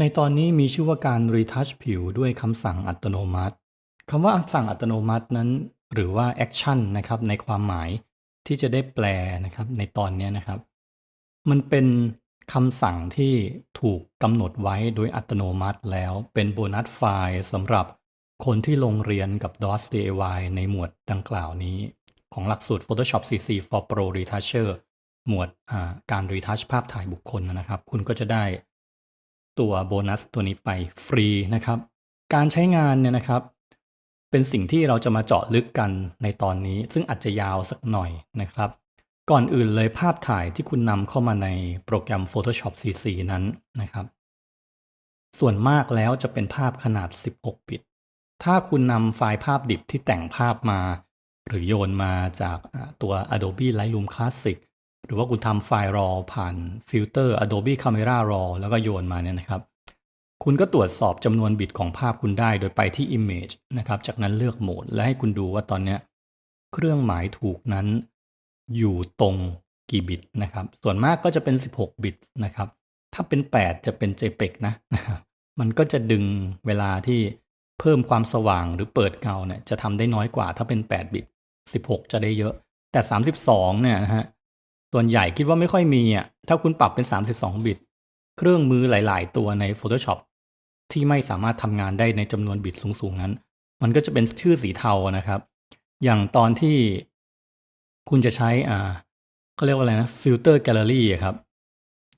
ในตอนนี้มีชื่อว่าการรีทัชผิวด้วยคำสั่งอัตโนมัติคำว่าสั่งอัตโนมัตินั้น หรือว่าแอคชั่นนะครับในความหมายที่จะได้แปลนะครับในตอนนี้นะครับ มันเป็นคำสั่งที่ถูกกำหนดไว้โดยอัตโนมัติแล้วเป็นโบนัสไฟล์สำหรับคนที่ลงเรียนกับ DOS DIY ในหมวดดังกล่าวนี้ ของหลักสูตร Photoshop CC for Pro Retoucher หมวดการรีทัชภาพถ่ายบุคคลนะครับ คุณก็จะได้ ตัวโบนัสตัวนี้ไปฟรีนะครับ การใช้งานเนี่ยนะครับ เป็นสิ่งที่เราจะมาเจาะลึกกันในตอนนี้ ซึ่งอาจจะยาวสักหน่อยนะครับ ก่อนอื่นเลยภาพถ่ายที่คุณนำเข้ามาในโปรแกรม Photoshop CC นั้นนะครับ ส่วนมากแล้วจะเป็นภาพขนาด 16 บิต ถ้าคุณนำไฟล์ภาพดิบที่แต่งภาพมา หรือโยนมาจากตัว Adobe Lightroom Classic หรือว่าคุณทำไฟล์ RAW ผ่านฟิลเตอร์ Adobe Camera RAW แล้วก็โยนมาเนี่ยนะครับ คุณก็ตรวจสอบจำนวนบิตของภาพคุณได้โดยไปที่ Image นะครับ จากนั้นเลือกโหมด และให้คุณดูว่าตอนนี้เครื่องหมายถูกนั้นอยู่ตรงกี่บิตนะครับ ส่วนมากก็จะเป็น 16 บิตนะครับ ถ้าเป็น 8 จะเป็น JPEG นะ มันก็จะดึงเวลาที่เพิ่มความสว่างหรือเปิดเงาเนี่ยจะทำได้น้อยกว่าถ้าเป็น 8 บิต 16 จะได้เยอะ แต่ 32 เนี่ยนะฮะ ส่วนใหญ่คิดว่าไม่ค่อยมีอะถ้าคุณปรับเป็น 32 บิต เครื่องมือหลาย ๆ ตัวใน Photoshop ที่ไม่สามารถทำงานได้ในจำนวนบิตสูง ๆ นั้น มันก็จะเป็นชื่อสีเทานะครับ อย่างตอนที่คุณจะใช้อ่าก็เรียกว่าอะไรนะฟิลเตอร์แกลเลอรี่ครับ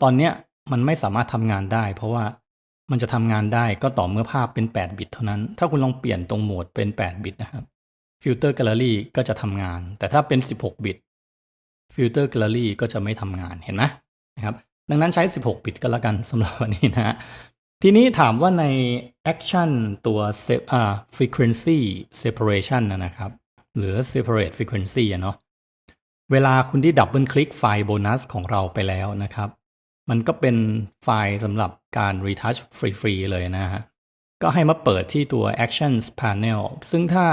ตอนเนี้ยมันไม่สามารถทำงานได้ เพราะว่ามันจะทำงานได้ก็ต่อเมื่อภาพเป็น 8 บิตเท่านั้น ถ้าคุณลองเปลี่ยนตรงโหมดเป็น 8 บิตนะครับฟิลเตอร์แกลเลอรี่ก็จะทำงาน แต่ถ้าเป็น 16 บิต ฟิลเตอร์แกลเลอรี่ก็จะไม่ทำงานเห็นไหมนะครับดังนั้นใช้ 16 บิตก็แล้วกันสำหรับวันนี้นะฮะทีนี้ถามว่าใน action ตัว frequency separation นะครับหรือ separate frequency เนาะเวลาคุณที่ดับเบิลคลิกไฟล์โบนัสของเราไปแล้วนะครับ มันก็เป็นไฟล์สำหรับการ retouch ฟรีๆเลยนะฮะก็ให้มาเปิดที่ตัว actions panel ซึ่งถ้า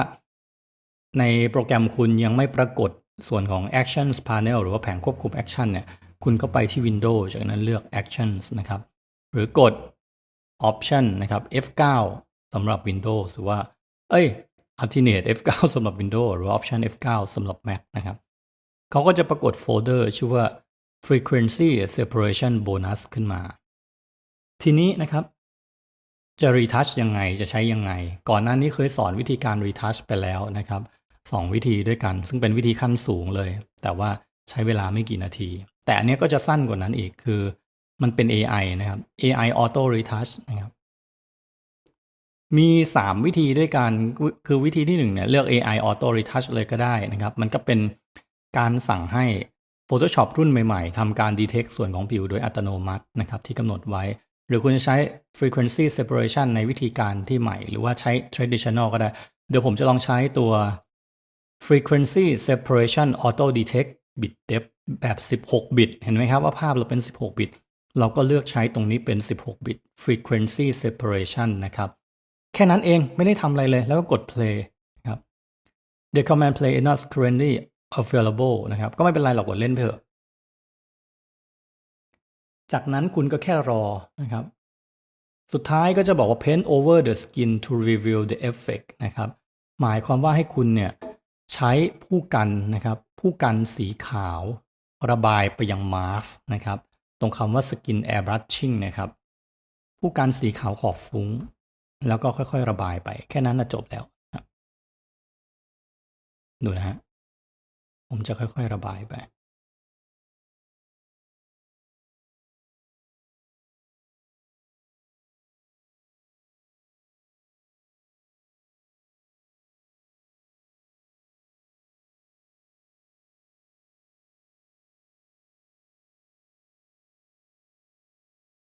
ในโปรแกรมคุณยังไม่ปรากฏ ส่วนของ actions panel หรือว่าแผงควบคุม action เนี่ย คุณก็ไปที่ Windows จากนั้นเลือก actions นะครับ หรือกด option นะครับ F9 สำหรับ Windows หรือว่า เอ้ย alternate F9 สำหรับ Windows หรือ option F9 สำหรับ Mac นะครับเขาก็จะปรากฏโฟลเดอร์ชื่อว่า frequency separation bonus ขึ้นมา ทีนี้นะครับ จะ retouch ยังไงจะใช้ยังไง ก่อนหน้านี้เคยสอนวิธีการ retouch ไปแล้วนะครับ สองวิธีด้วยกัน ซึ่งเป็นวิธีขั้นสูงเลย แต่ว่าใช้เวลาไม่กี่นาที แต่อันนี้ก็จะสั้นกว่านั้นอีกคือมันเป็น AI นะครับ AI Auto Retouch นะครับมี 3 วิธีด้วยกันคือวิธีที่ 1 เนี่ยเลือก AI Auto Retouch เลยก็ได้นะครับ มันก็เป็นการสั่งให้ Photoshop รุ่นใหม่ๆทำการ detect ส่วนของผิวโดยอัตโนมัตินะครับที่กำหนดไว้ หรือคุณจะใช้ frequency separation ในวิธีการที่ใหม่ หรือว่าใช้ traditional ก็ได้ เดี๋ยวผมจะลองใช้ตัว frequency separation auto detect bit depth แบบ 16 บิต เห็นไหมครับว่าภาพเราเป็น 16 บิต เราก็เลือกใช้ตรงนี้เป็น 16 บิต frequency separation นะครับ แค่นั้นเองไม่ได้ทำอะไรเลย แล้วก็กด play ครับ the command play is not currently available นะครับ ก็ไม่เป็นไรหรอกกดเล่นเถอะ จากนั้นคุณก็แค่รอนะครับ สุดท้ายก็จะบอกว่า paint over the skin to reveal the effect นะครับ หมายความว่าให้คุณเนี่ย ใช้ผู้กันนะครับผู้กันสีขาวระบายไปยังมาร์สนะครับตรงคำว่าสกินแอร์บรัชชิ่งนะครับผู้กันสีขาวขอบฟุ้ง แล้วก็ค่อยๆ ระบายไป แค่นั้นนะจบแล้วดูนะฮะผมจะค่อยๆ ระบายไป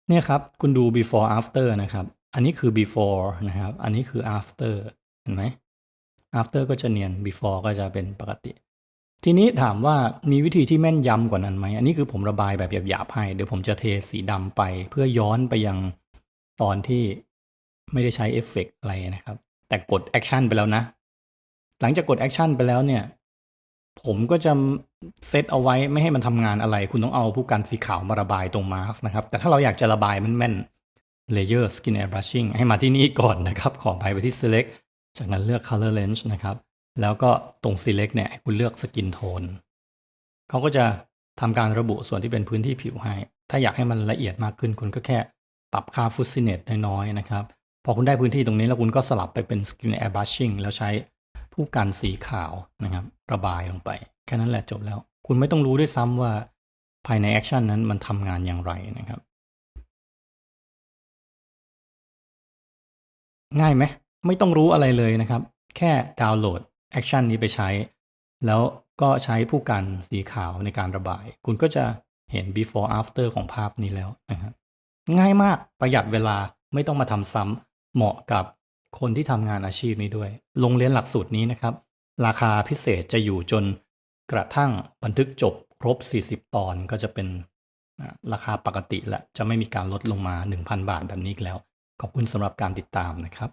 เนี่ยครับคุณดู before after นะครับ อันนี้คือ before นะครับ อันนี้คือ after เห็นไหม after ก็จะเนียน before ก็จะเป็นปกติ ทีนี้ถามว่ามีวิธีที่แม่นยำกว่านั้นไหม อันนี้คือผมระบายแบบหยาบๆให้เดี๋ยวผมจะเทสีดำไปเพื่อย้อนไปยังตอนที่ไม่ได้ใช้เอฟเฟกอะไรนะครับ แต่กด action ไปแล้วนะ หลังจากกด action ไปแล้วเนี่ย ผมก็จะเซตเอาไว้ไม่ให้มันทำงานอะไร คุณต้องเอาผู้กันสีขาวมาระบายตรงมาร์กนะครับ แต่ถ้าเราอยากจะระบายมันแม่น layer skin air brushing ให้มาที่นี่ก่อนนะครับ ขอไปไปที่ select จากนั้นเลือก color range นะครับ แล้วก็ตรง select เนี่ยคุณเลือก skin tone เขาก็จะทำการระบุส่วนที่เป็นพื้นที่ผิวให้ ถ้าอยากให้มันละเอียดมากขึ้น คุณก็แค่ปรับค่า fussiness น้อยๆนะครับ พอคุณได้พื้นที่ตรงนี้แล้วคุณก็สลับไปเป็น skin air brushing แล้วใช้ผู้กันสีขาวนะครับ ระบายลงไป แค่นั้นแหละจบแล้ว คุณไม่ต้องรู้ด้วยซ้ำว่าภายในแอคชั่นนั้นมันทำงานอย่างไรนะครับ ง่ายไหมไม่ต้องรู้อะไรเลยนะครับ แค่ดาวน์โหลดแอคชั่นนี้ไปใช้ แล้วก็ใช้ผู้กันสีขาวในการระบาย คุณก็จะเห็น before after ของภาพนี้แล้วนะครับง่ายมากประหยัดเวลาไม่ต้องมาทำซ้ำเหมาะกับคนที่ทำงานอาชีพนี้ด้วยลงเรียนหลักสูตรนี้นะครับ ราคาพิเศษจะอยู่จนกระทั่งบันทึกจบครบ 40 ตอนก็จะเป็นราคาปกติและจะไม่มีการลดลงมา 1,000 บาทแบบนี้อีกแล้ว ขอบคุณสำหรับการติดตามนะครับ